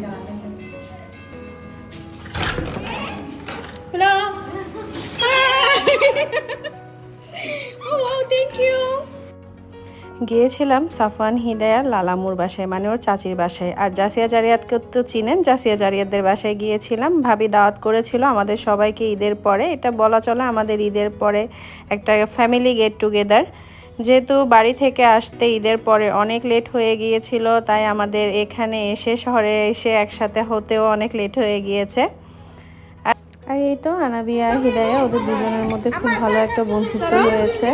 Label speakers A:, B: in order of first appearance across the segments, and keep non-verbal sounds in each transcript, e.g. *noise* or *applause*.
A: *laughs* Oh.
B: গিয়েছিলাম সাফান হিদায়ার লালামুর বাসায় মানে ওর চাচির বাসায়। আর জাসিয়া জারিয়াতকে তো চিনেন? জাসিয়া জারিয়াতদের বাসায় গিয়েছিলাম। ভাবি দাওয়াত করেছিল আমাদের সবাইকে ঈদের পরে। এটা বলা চলে আমাদের ঈদের পরে একটা ফ্যামিলি গেট টুগেদার যেহেতু বাড়ি থেকে আসতে ঈদের পরে অনেক লেট হয়ে গিয়েছিল, তাই আমাদের এখানে এসে শহরে এসে একসাথে হতেও অনেক লেট হয়ে গিয়েছে। আর- এই তো আনাবিয়া আর হিদায়া, ওদের দুজনের মধ্যে খুব ভালো একটা বন্ধুত্ব হয়েছে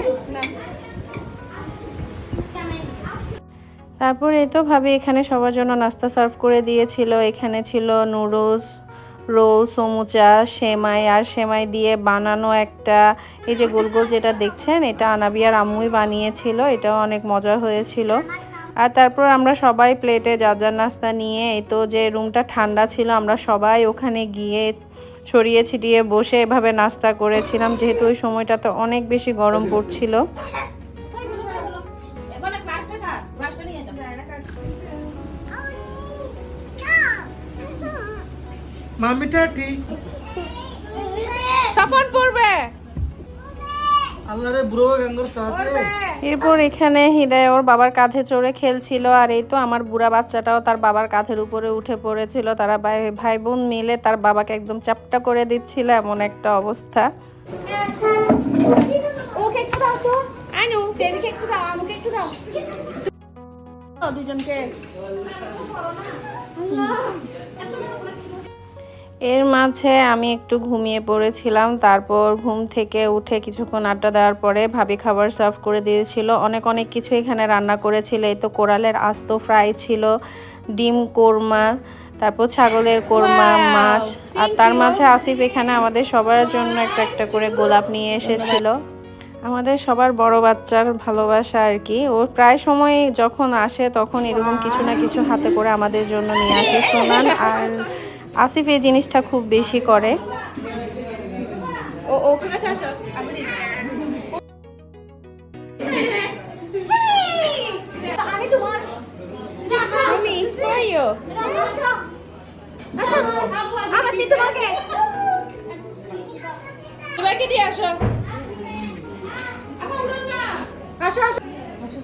B: তারপর এই তো ভাবি এখানে সবার জন্য নাস্তা সার্ভ করে দিয়েছিল, এখানে ছিল নুডলস রোল, সমুচা, সেমাই আর সেমাই দিয়ে বানানো একটা, এই যে গোল গোল যেটা দেখছেন, এটা আনাবিয়ার আম্মুই বানিয়েছিল, এটাও অনেক মজা হয়েছিল। আর তারপর আমরা সবাই প্লেটে যার যার নাস্তা নিয়ে, এই তো যে রুমটা ঠান্ডা ছিল, আমরা সবাই ওখানে গিয়ে ছড়িয়ে ছিটিয়ে বসে এভাবে নাস্তা করেছিলাম, যেহেতু ওই সময়টা তো অনেক বেশি গরম পড়ছিল।
C: মামিটা ঠিক।
A: সাফন পড়বে।
B: এরপর এখানে হৃদয় ওর বাবার কাঁধে চড়ে খেলছিল আর এই তো আমার বুড়া বাচ্চাটাও তার বাবার কাঁধের উপরে উঠে পড়েছিল। তারা ভাই ভাই বোন মিলে তার বাবাকে একদম চাপটা করে দিচ্ছিল এমন একটা অবস্থা।
A: দুজনকে।
B: এর মাঝে আমি একটু ঘুমিয়ে পড়েছিলাম তারপর ঘুম থেকে উঠে কিছুক্ষণ আড্ডা দেওয়ার পরে ভাবি খাবার সার্ভ করে দিয়েছিল। অনেক অনেক কিছু এখানে রান্না করেছিল এই তো কোরালের আস্ত ফ্রাই ছিল ডিম কোরমা তারপর ছাগলের কোরমা মাছ আর তার মাঝে আসিফ এখানে আমাদের সবার জন্য একটা একটা করে গোলাপ নিয়ে এসেছিল। আমাদের সবার বড় বাচ্চার ভালোবাসা আর কি। ও প্রায় সময় যখন আসে তখন এরকম কিছু না কিছু হাতে করে আমাদের জন্য নিয়ে আসে সোনান। আর আসিফ এই জিনিসটা খুব বেশি করে।
A: ও আসো you আসো। আসো আসো। আসো।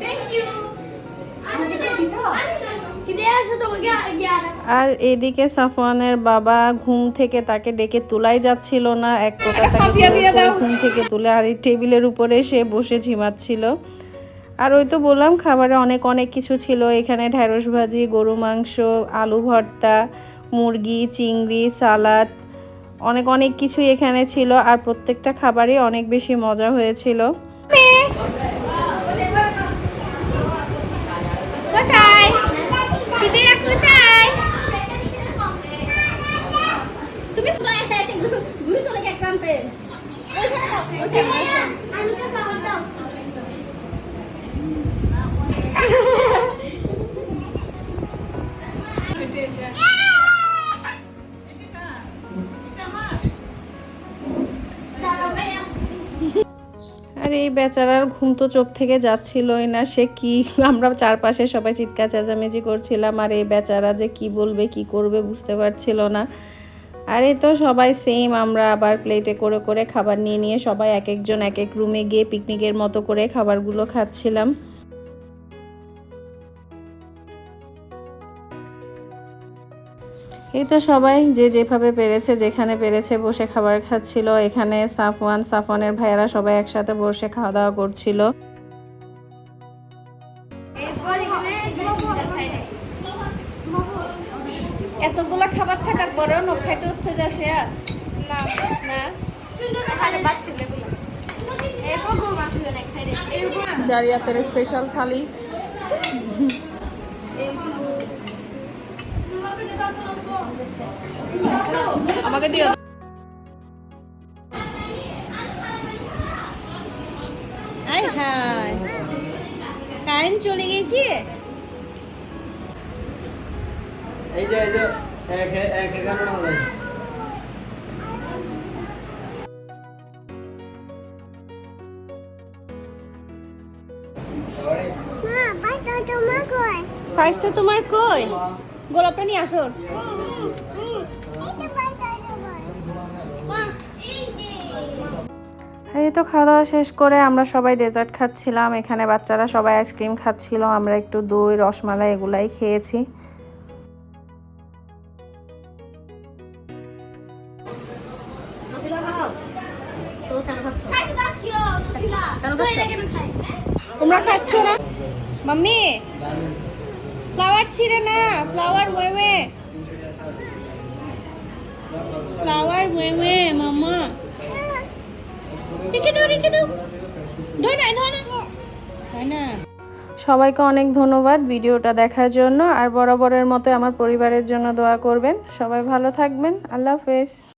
A: থ্যাংক ইউ
B: আর এদিকে সাফওয়ানের বাবা ঘুম থেকে তাকে ডেকে তোলাই যাচ্ছিল না। এক প্রকার তাকে। ঘুম থেকে তুলে আর এই টেবিলের উপরে সে বসে ঝিমাচ্ছিল। আর ওই তো বললাম খাবারে অনেক অনেক কিছু ছিল। এখানে ঢ্যাঁড়স ভাজি গরু মাংস আলু ভর্তা মুরগি চিংড়ি সালাদ অনেক অনেক কিছুই এখানে ছিল। আর প্রত্যেকটা খাবারই অনেক বেশি মজা হয়েছিল। আর, এই বেচারার ঘুম তো চোখ থেকে যাচ্ছিলই না, সে কি? আমরা চারপাশে সবাই চিৎকার চেঁচামেচি করছিলাম, আর এই বেচারা যে কি বলবে, কি করবে বুঝতে পারছিল না। আর এই তো সবাই সেম আমরা আবার প্লেটে করে করে খাবার নিয়ে নিয়ে সবাই এক একজন এক এক রুমে গিয়ে পিকনিকের মতো করে খাবারগুলো খাচ্ছিলাম। এই তো সবাই যে যেভাবে পেরেছে যেখানে পেরেছে বসে খাবার খাচ্ছিল। এখানে সাফওয়ান সাফওয়ানের ভাইয়েরা সবাই একসাথে বসে খাওয়া দাওয়া করছিল
A: এতগুলো খাবার থাকার পরেও নখ খাইতে হচ্ছে আর। না না। খালি বাচ্চা এগুলো। এরপর গরু মাংস এক সাইডে
B: জারিয়াতের স্পেশাল থালি।
A: আমাকে দিও। আই হাই কারেন্ট চলে গেছে
C: এই যে এই যে এক এক
D: তোমার
A: তোমার কই? গোলাপটা নিয়ে আসো।
B: এই তো খাওয়া দাওয়া শেষ করে আমরা সবাই ডেজার্ট খাচ্ছিলাম। এখানে বাচ্চারা সবাই আইসক্রিম খাচ্ছিল আমরা একটু দই রসমালাই এগুলাই খেয়েছি।
A: তোমরা খাচ্ছ না? মাম্মি ফ্লাওয়ার ছিঁড়ে না ফ্লাওয়ার ওয়েওয়ে ফ্লাওয়ার ওয়েওয়ে মাম্মা।
B: সবাইকে অনেক ধন্যবাদ ভিডিওটা দেখার জন্য, আর বরাবরের মতো আমার পরিবারের জন্য দোয়া করবেন। সবাই ভালো থাকবেন। আল্লাহ হাফেজ।